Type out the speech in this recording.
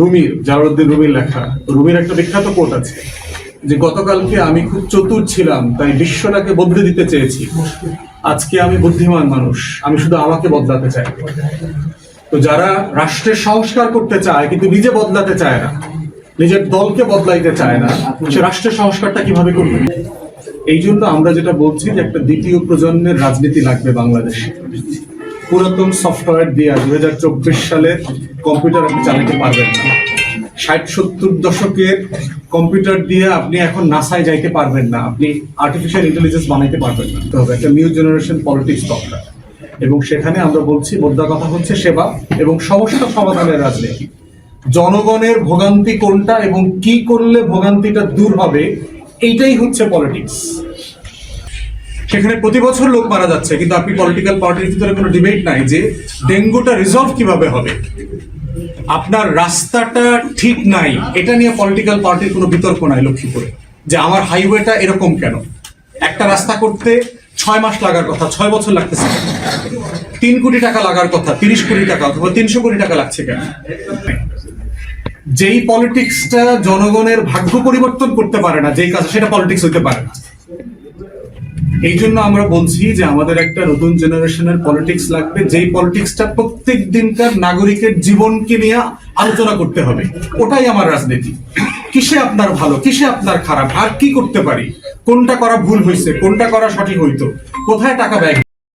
রুমির জালালউদ্দিন রুমির লেখা। রুমির একটা বিখ্যাত কোট আছে, যে গতকালকে আমি খুব চতুর ছিলাম, তাই বিশ্বটাকে বদলে দিতে চেয়েছি। আজকে আমি বুদ্ধিমান মানুষ, আমি শুধু আমাকে বদলাতে চাই। তো যারা রাষ্ট্রের সংস্কার করতে চায়, কিন্তু নিজে বদলাতে চায় না, নিজের দলকে বদলাইতে চায় না, সে রাষ্ট্রের সংস্কারটা কীভাবে করবে? এই জন্য আমরা যেটা বলছি যে একটা দ্বিতীয় প্রজন্মের রাজনীতি লাগবে বাংলাদেশে। পুরাতন সফটওয়্যার দিয়ে দুই হাজার চব্বিশ সালে কম্পিউটার আপনি চালাতে পারবেন না। ষাট সত্তর দশকের কম্পিউটার দিয়ে আপনি এখন নাসায় যাইতে পারবেন না। আপনি আর্টিফিশিয়াল ইন্টেলিজেন্স বানাইতে পারবেন না। তো হবে একটা নিউ জেনারেশন পলিটিক্স দরকার। এবং সেখানে আমরা বলছি মোদ্দা কথা হচ্ছে সেবা এবং সমস্যা সমাধানের রাজনীতি। জনগণের ভোগান্তি কোনটা এবং কি করলে ভোগান্তিটা দূর হবে, এইটাই হচ্ছে পলিটিক্স সেখানে প্রতি বছর লোক মারা যাচ্ছে, কিন্তু আপনি পলিটিক্যাল পার্টির ভিতরে কোনো ডিবেট নাই যে ডেঙ্গুটা রিজলভ কীভাবে হবে। আপনার রাস্তাটা ঠিক নাই, এটা নিয়ে পলিটিক্যাল পার্টির কোনো বিতর্ক নাই লক্ষ্মীপুরে। যে আমার হাইওয়েটা এরকম কেন? একটা রাস্তা করতে ছয় মাস লাগার কথা, ছয় বছর লাগতেছে তিন কোটি টাকা লাগার কথা, তিরিশ কোটি টাকা অথবা তিনশো কোটি টাকা লাগছে কেন? যেই পলিটিক্সটা জনগণের ভাগ্য পরিবর্তন করতে পারে না, যেই কাজ, সেটা পলিটিক্স হইতে পারে না। এই জন্য আমরা বলছি যে আমাদের একটা নতুন জেনারেশনের পলিটিক্স লাগবে। যেই পলিটিক্সটা প্রত্যেক দিনকার নাগরিকের জীবনকে নিয়ে আলোচনা করতে হবে। ওটাই আমার রাজনীতি। কিসে আপনার ভালো, কিসে আপনার খারাপ, আর কি করতে পারি? কোনটা করা ভুল হয়েছে কোনটা করা সঠিক হইতো? কোথায় টাকা ব্যয়